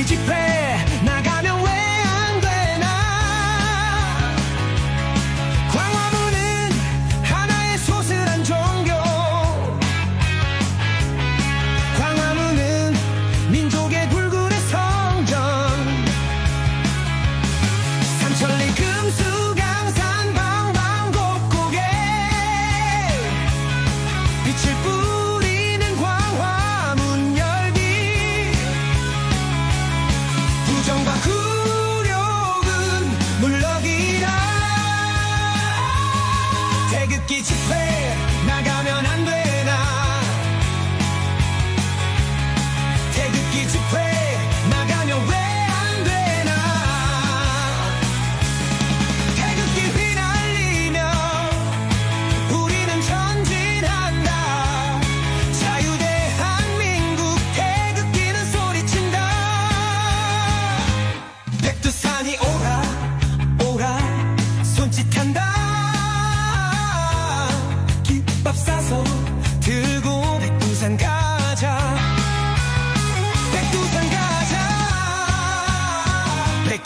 이 집회 나가면 왜 안 되나? 광화문은 나의 소스란 종교. 광화문은 민족의 불굴의 성전. 삼천리 금수 강산 방방 곡곡에 빛을 뿌 기 집회 나가면 안 돼.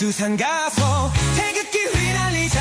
백두산 가서 태극기 휘날리자